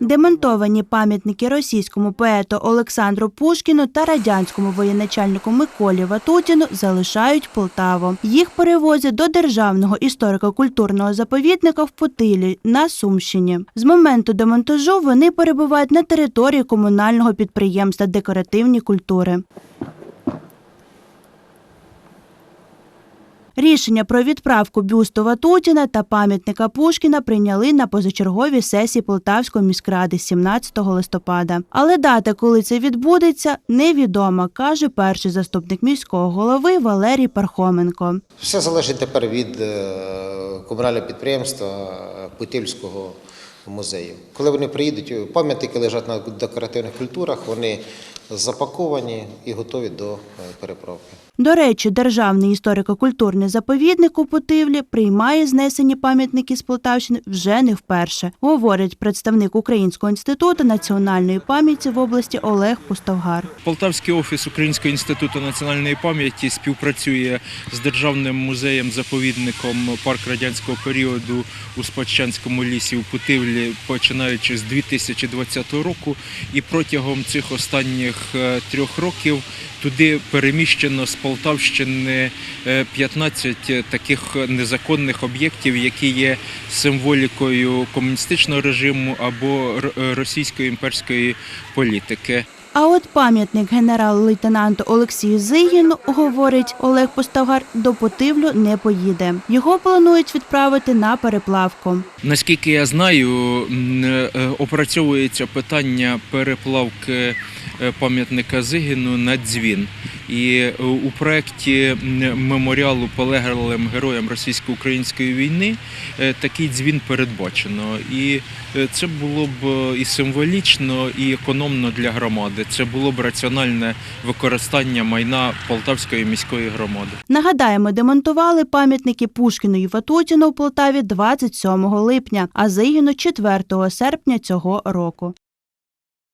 Демонтовані пам'ятники російському поету Олександру Пушкіну та радянському воєначальнику Миколі Ватутіну залишають Полтаву. Їх перевозять до державного історико-культурного заповідника в Путилі на Сумщині. З моменту демонтажу вони перебувають на території комунального підприємства декоративні культури. Рішення про відправку бюсту Ватутіна та пам'ятника Пушкіна прийняли на позачерговій сесії Полтавської міськради 17 листопада. Але дата, коли це відбудеться, невідома, каже перший заступник міського голови Валерій Пархоменко. Все залежить тепер від е, комунального підприємства е, Путильського музею. Коли вони приїдуть, пам'ятники лежать на декоративних культурах, вони запаковані і готові до е, переправки. До речі, державний історико-культурний заповідник у Путивлі приймає знесені пам'ятники з Полтавщини вже не вперше, говорить представник Українського інституту національної пам'яті в області Олег Пустовгар. Полтавський офіс Українського інституту національної пам'яті співпрацює з державним музеєм-заповідником парк радянського періоду у Спадщанському лісі у Путивлі, починаючи з 2020 року. І протягом цих останніх трьох років туди переміщено з Полтавщини е, 15 таких незаконних об'єктів, які є символікою комуністичного режиму або е, російської імперської політики. А от пам'ятник генерал-лейтенанту Олексію Зигіну, говорить Олег Постогар до Потивлю не поїде. Його планують відправити на переплавку. Наскільки я знаю, е, опрацьовується питання переплавки е, пам'ятника Зигіну на дзвін. І е, у проєкті меморіалу полеглим героям російсько-української війни е, такий дзвін передбачено. І е, це було б і символічно, і економно для громади. Це було б раціональне використання майна Полтавської міської громади. Нагадаємо, демонтували пам'ятники Пушкіну і Ватутіну у Полтаві 27 липня, а Зигіну 4 серпня цього року.